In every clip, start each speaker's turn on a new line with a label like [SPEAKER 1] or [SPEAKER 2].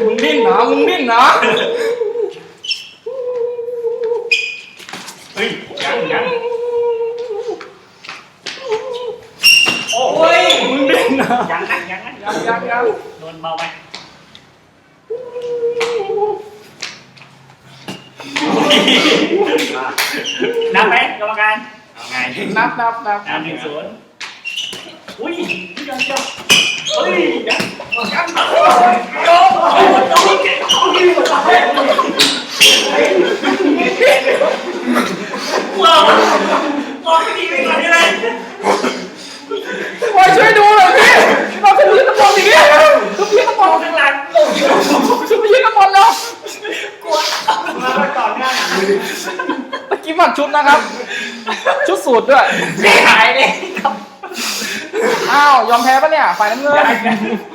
[SPEAKER 1] มามึงดิ้นนะ
[SPEAKER 2] เฮ้ยยังยังโอ้
[SPEAKER 1] โอ้ยมึงดิ้นนะ
[SPEAKER 2] ยังนะยังนะ
[SPEAKER 1] ยังยังยัง
[SPEAKER 2] โดนเบาไหมนับไหมกรรมการเอาไง
[SPEAKER 1] นับนับนับ
[SPEAKER 2] นับหนึ่งศูนย์อุ้ยพี่ยอมยอมเฮ้ยยังยังโยมโอ้โหโอ้โหว้าวมอง ไม่ดีไปก่อนยังไง
[SPEAKER 1] โอ้ยช่วยดูหน่อยพี่เราจะยืนน้ำมนต์อย่างเงี้ยคือพี่น้ำม
[SPEAKER 2] มอนง
[SPEAKER 1] ต์
[SPEAKER 2] ข้างหลัง
[SPEAKER 1] ช่วยไปยืนน้ำมนต์เนาะ
[SPEAKER 2] มาไปก่อนหน้า
[SPEAKER 1] ตะกี้ฝันชุดนะครับ ชุดสูตรด้วย
[SPEAKER 2] เสียหายเลยครับ
[SPEAKER 1] อ้าวยอมแพ้ปะเนี่ยฝ่ายน้ำเงิน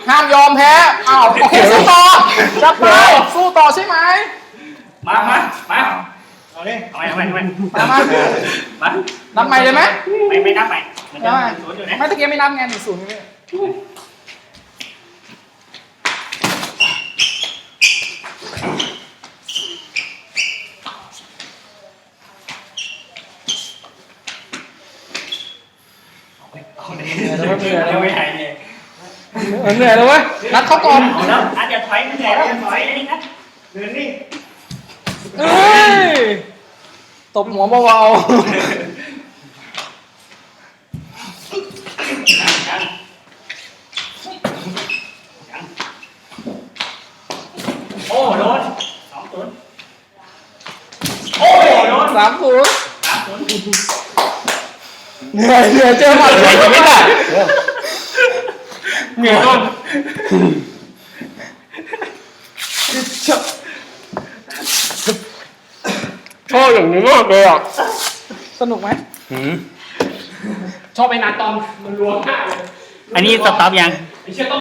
[SPEAKER 1] ห้ามยอมแพ้อ้าวโอเคสู้ต่อจับไปสู้ต่อใช่ไหม
[SPEAKER 2] มามามาเอาเลยเอาไปเอาไปเอาไป
[SPEAKER 1] มามา
[SPEAKER 2] มา
[SPEAKER 1] นับใหม่เลยไหม
[SPEAKER 2] ไม่ไม่นับใหม่มันจะ
[SPEAKER 1] ได้
[SPEAKER 2] ศูนย์อยู่นะ
[SPEAKER 1] ไม่ตะกี้ไม่นับไงหนึ่งศูนย์นี่
[SPEAKER 2] เอาเลยเอาไม่หายเลย
[SPEAKER 1] เออเหนื่อยเลยเว้ยนัดเขาก่อน
[SPEAKER 2] เอาแล้วอาจจะถอยมันแหละถอยนี่นะเดินนี่
[SPEAKER 1] เอ้ยตบหัวเบา
[SPEAKER 2] ยั ยังยังโอ้โดนสองศูนย์โอ้โดน
[SPEAKER 1] สามศูนย์
[SPEAKER 2] สามศูนย์
[SPEAKER 1] เหนื่อยเหนื่อยเจอหมัดเลยไม่ได้เหนื่อยต้นชอบอย่างนี้มากเลยอะ สนุกไหม ชอบไปนานตอนมันรวมหน้าเลย
[SPEAKER 2] อันนี้สต็อปยัง
[SPEAKER 1] ไอ้เชี่ยต้อง